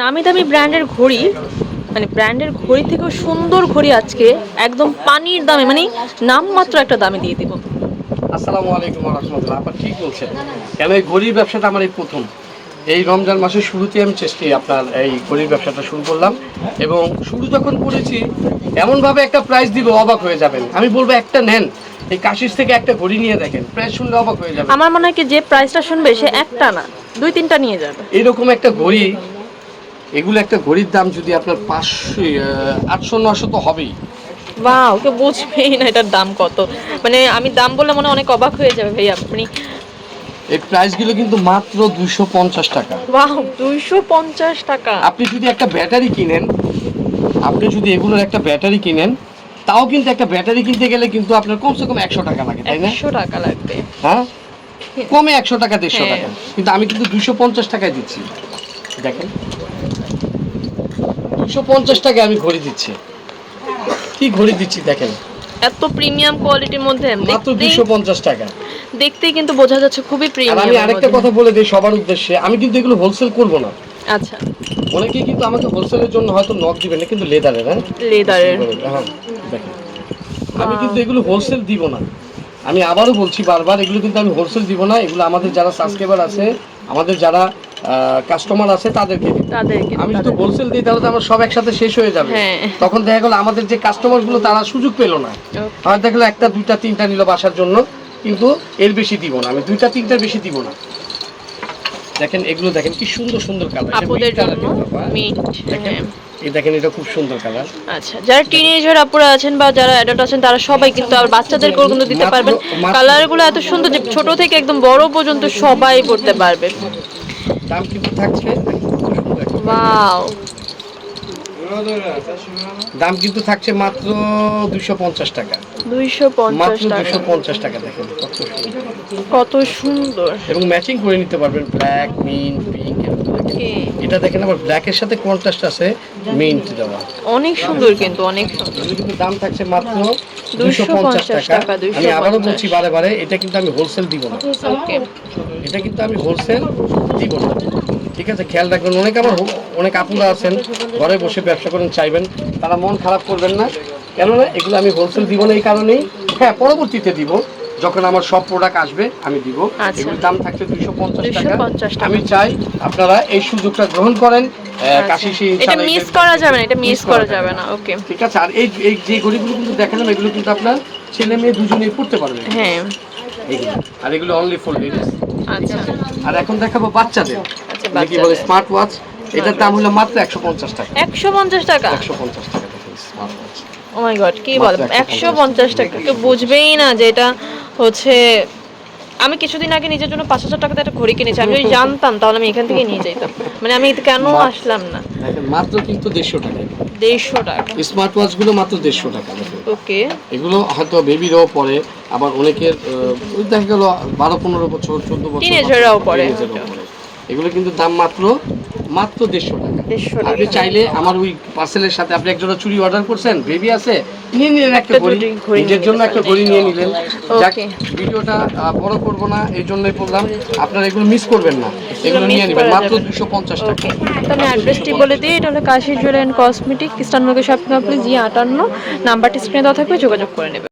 নামি দামি ব্র্যান্ডের ঘড়ি মানে ব্র্যান্ডের ঘড়ি থেকেও সুন্দর ঘড়ি আজকে একদম পানির দামে মানে নামমাত্র একটা দামে দিয়ে দিব। আসসালামু আলাইকুম রহমতুল্লাহ আপনার ঠিক বলছেন। কেন এই ঘড়ির ব্যবসাটা আমার এই প্রথম? এই রমজান মাসের শুরুতে আমি চেষ্টা আপনার এই ঘড়ির ব্যবসাটা শুরু করলাম এবং শুরু যখন করেছি এমনভাবে একটা প্রাইস দিব অবাক হয়ে যাবেন। আমি বলব একটা নেন এই কাশিস থেকে একটা ঘড়ি নিয়ে দেখেন প্রাইস শুনলে অবাক হয়ে যাবে আমার মনে হয় যে প্রাইসটা শুনবে সে একটা না দুই তিনটা নিয়ে যাবে। এরকম একটা ঘড়ি এগুলো একটা ঘড়ির দাম যদি আপনার পাঁচশো আটশো নশো তো হবেই। বা ওকে বুঝবেই না এটার দাম কত। মানে আমি দাম বললে মনে অনেক অবাক হয়ে যাবে ভাই আপনি। এই প্রাইসগুলো কিন্তু মাত্র দুশো পঞ্চাশ টাকা। বাহ দুইশো পঞ্চাশ টাকা। আপনি যদি একটা ব্যাটারি কিনেন আপনি যদি এগুলোর একটা ব্যাটারি কিনেন তাও কিন্তু একটা ব্যাটারি কিনতে গেলে কিন্তু আপনার কমসে কম একশো টাকা লাগে তাই না? একশো টাকা লাগবে। হ্যাঁ? কমে একশো টাকা দেড়শো হ্যাঁ। টাকা কিন্তু আমি কিন্তু দুশো পঞ্চাশ টাকায় দিচ্ছি। দেখেন। দুশো পঞ্চাশ টাকায় আমি ঘড়ি দিচ্ছি। কি ঘড়ি দিচ্ছি দেখেন। এত প্রিমিয়াম কোয়ালিটির মধ্যে মাত্র দুশো পঞ্চাশ টাকা। দেখতেই কিন্তু বোঝা যাচ্ছে খুবই প্রিমিয়াম আমি আরেকটা কথা বলে দিই সবার উদ্দেশ্যে। আমি কিন্তু এগুলো হোলসেল করব না। আচ্ছা। অনেকেই কিন্তু আমাকে হোলসেলের জন্য হয়তো নক দিবেন না কিন্তু লেদারের হ্যাঁ? লেদারের হ্যাঁ, দেখেন। আমি কিন্তু এগুলো হোলসেল দিব না। আমি আবারও বলছি বারবার এগুলো কিন্তু আমি হোলসেল দিব না। এগুলো আমাদের যারা সাবস্ক্রাইবার আছে আমাদের যারা কাস্টমার আছে তাদেরকে তাদেরকে আমি যদি হোলসেল দিই তাহলে তো আমার সব একসাথে শেষ হয়ে যাবে। হ্যাঁ। তখন দেখা গেলো আমাদের যে কাস্টমারগুলো তারা সুযোগ পেল না. আমার দেখল একটা দুইটা তিনটা নিল বাসার জন্য কিন্তু এর বেশি দিব না। আমি দুইটা তিনটার বেশি দিব না। দেখেন এগুলো দেখেন কি সুন্দর সুন্দর কালার আপুদের জন্য দেখেন এই দেখেন এটা খুব সুন্দর কালার আচ্ছা যারা টিনেজার আপুরা আছেন বা যারা অ্যাডাল্ট আছেন তারা সবাই কিন্তু আর বাচ্চাদেরকেও কিন্তু দিতে পারবেন। কালারগুলো এত সুন্দর যে ছোট থেকে একদম বড় পর্যন্ত সবাই পড়তে পারবে। দাম কিন্তু থাকছে। ওয়াও দাম কিন্তু থাকছে মাত্র দুইশো পঞ্চাশ টাকা। দুইশো পঞ্চাশ মাত্র টাকা। দুশো পঞ্চাশ টাকা দেখেন কত সুন্দর। এবং ম্যাচিং করে নিতে পারবেন ব্ল্যাক মিন্ট পিঙ্ক. এটা দেখেন আবার ব্ল্যাকের সাথে কন্ট্রাস্ট আছে মিন্ট দেওয়া। অনেক সুন্দর কিন্তু অনেক সুন্দর। কিন্তু দাম থাকছে মাত্র 250 দুশো পঞ্চাশ টাকা। টাকা, 250 আমি আবারও বলছি বারে বারে এটা কিন্তু আমি হোলসেল দিব না। ওকে এটা কিন্তু আমি হোলসেল দিব না। ঠিক আছে খেয়াল রাখবেন অনেক আমার অনেক আপুরা আছেন ঘরে বসে ব্যবসা করেন চাইবেন তারা মন খারাপ করবেন না। কেননা এগুলো আমি হোলসেল দিব না এই কারণেই। হ্যাঁ পরবর্তীতে দিব। যখন আমার সব প্রোডাক্ট আসবে আমি দিব। আচ্ছা। এগুলোর দাম থাকছে দুইশো পঞ্চাশ টাকা। 250 আমি চাই আপনারা এই সুযোগটা গ্রহণ করেন আচ্ছা। এটা মিস করা যাবে না এটা মিস করা যাবে না। ওকে ঠিক আছে আর এই এই যে ঘড়িগুলো কিন্তু দেখালাম এগুলো কিন্তু আপনার ছেলে মেয়ে দুজনেই পড়তে পারবে। হ্যাঁ। এইগুলো আর এগুলো অনলি ফর লেডিস আচ্ছা। আর এখন দেখাবো বাচ্চাদের। আচ্ছা কি বলে স্মার্ট ওয়াচ এটার দাম হলো মাত্র একশো পঞ্চাশ টাকা। একশো পঞ্চাশ টাকা? একশো পঞ্চাশ টাকা smart watch oh my god কি বল? একশো পঞ্চাশ টাকা কেউ বুঝবেই না যে এটা হচ্ছে আমি কিছুদিন আগে নিজের জন্য পাঁচ হাজার টাকাতে একটা ঘড়ি কিনেছি। আমি যদি জানতাম তাহলে আমি এখান থেকে নিয়ে যেতাম মানে আমি কেন আসলাম না? মাত্র কিন্তু দেড়শো টাকা। দেড়শো টাকা। স্মার্ট ওয়াচগুলো মাত্র দেড়শো টাকা ওকে। এগুলো হয়তো বেবিরাও পরে আবার অনেকের দেখা গেল বারো পনেরো বছর চোদ্দ বছর Teenager-রাও পরে। এগুলো কিন্তু দাম মাত্র মাত্র দেড়শো টাকা। আপনি চাইলে আমার ওই পার্সেলের সাথে আপনি একজোড়া চুড়ি অর্ডার করছেন বেবি আছে নিয়ে নিলেন একটা ঘড়ি নিজের জন্য একটা ঘড়ি নিয়ে নিলেন। যাক ভিডিওটা বড় করব না এই জন্যই বললাম আপনারা এগুলো মিস করবেন না এগুলো নিয়ে নেবেন মাত্র দুশো পঞ্চাশ টাকা। আমি অ্যাড্রেসটি বলে দিই এটা হলো Kashi jewellery and cosmetic Christian shopping complex G আটান্ন নাম্বারটি স্ক্রিনে দেওয়া থাকবে যোগাযোগ করে নেবে